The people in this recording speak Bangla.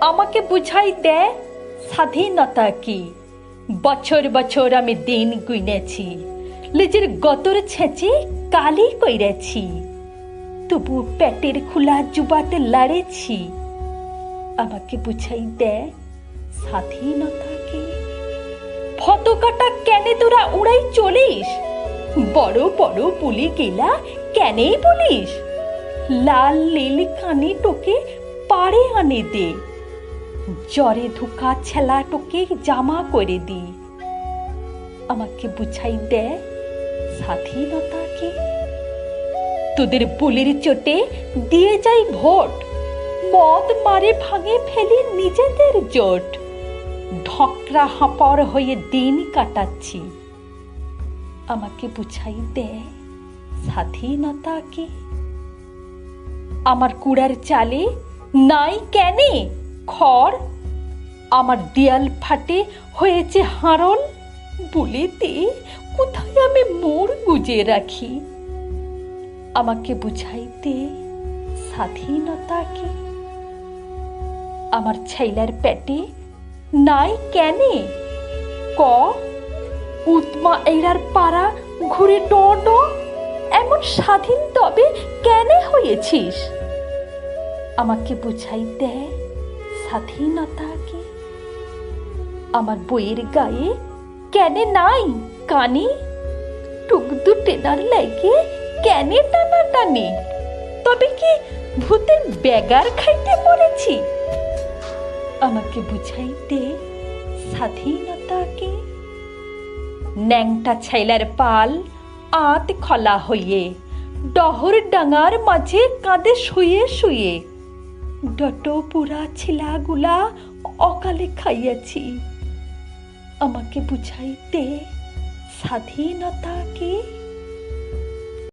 আমাকে বুঝাই দে স্বাধীনতা কি? বছর বছর আমি দিন গুনেছি, নিজের গতর ছেঁচে কালি কইরেছি। তবু পেটের খোলা জুবাতে লড়েছি। আমাকে বুঝাই দে স্বাধীনতা কি? ফতকাটা কেনে তোরা উড়াই চলিস? বড় বড় পুলি গেলা কেনেই বলিস? লাল লীল কানে টোকে পাড়ে আনে দে। জ্বরে ধোকা, ছেলা টোকে জামা করে দি। আমাকে বুঝাই দে স্বাধীনতাকে তোদের বুলির চোটে দিয়ে যাই ভোট। মদ মারে ভাঙে ফেলি নিজেদের জোট। ঢকরা হাঁপড় হয়ে দিন কাটাচ্ছি। আমাকে বুঝাই দে স্বাধীনতাকে আমার কুড়ার চালে নাই কেনে? খড়, আমার দেয়াল ফাটে হয়েছে হারল বলিতে, কোথায় আমি মোর গুজে রাখি? আমাকে বুঝাইতে স্বাধীনতা কি আমার ছেলার পেটে নাই কেনে? ক, উৎমা এরার পাড়া ঘুরে ড এমন স্বাধীন তবে কেনে হয়েছিস? আমাকে বুঝাই দে স্বাধীনতা কি আমার বইয়ের গায়ে কেনে নাই, কানে? টুক টুকদু টেনার লাগে কেনে টানা টানে? তবে কি ভূতের বেগার খাইতে মরেছি আমাকে বুঝাইতে স্বাধীনতা কি ন্যাংটা ছাইলার পাল আত খলা হইয়ে, ডহর ডাঙার মাঝে কাঁদে শুয়ে শুয়ে। ডট পুরা ছিলাগুলা অকালে খাইয়াছি। আমাকে বুঝাইতে স্বাধীনতা কি?